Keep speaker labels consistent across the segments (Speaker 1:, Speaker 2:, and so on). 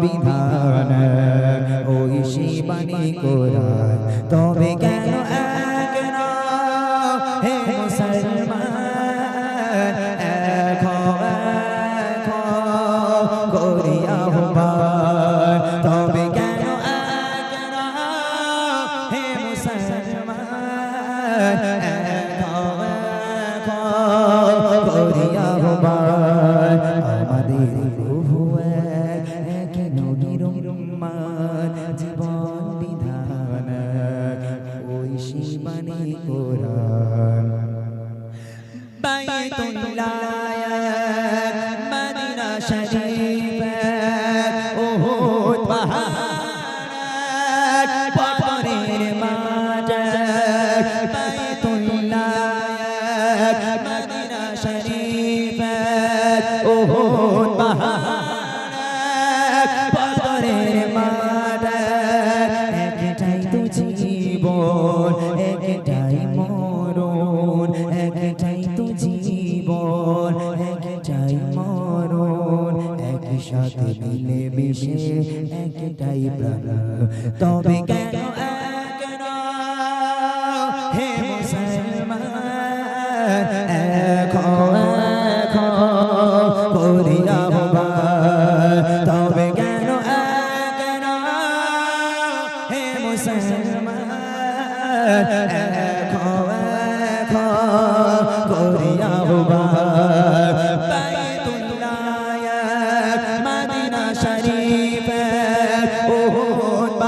Speaker 1: বিধান ওই শিবানী কোরআন। তবে কেন কেন হে মুসলমান এখন করি আহ্বান। তবে কেন হে মুসলমান শিবানী কোরআন। বাইতুল্লাহ মদিনা শরীফ ওহো পাহাড় সাথে মিলে মিশে একটাই প্রাণ। তবে কেন হে মুসলমান এখন এখন তবে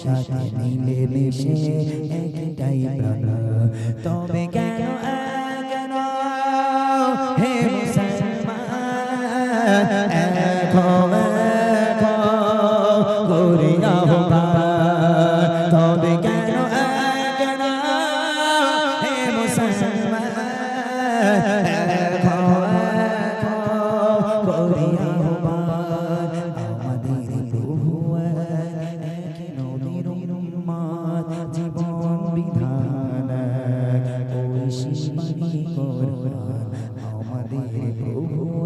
Speaker 1: সাথে মিলে মিশে একটাই প্রাণ। তবে কেন কেন হে মুসলমান, এখন এখন করি তবে কেন কেন হে মুসলমান, এখন এখন করি আহ্বান আশিস বাণী করো আমাদের প্রভু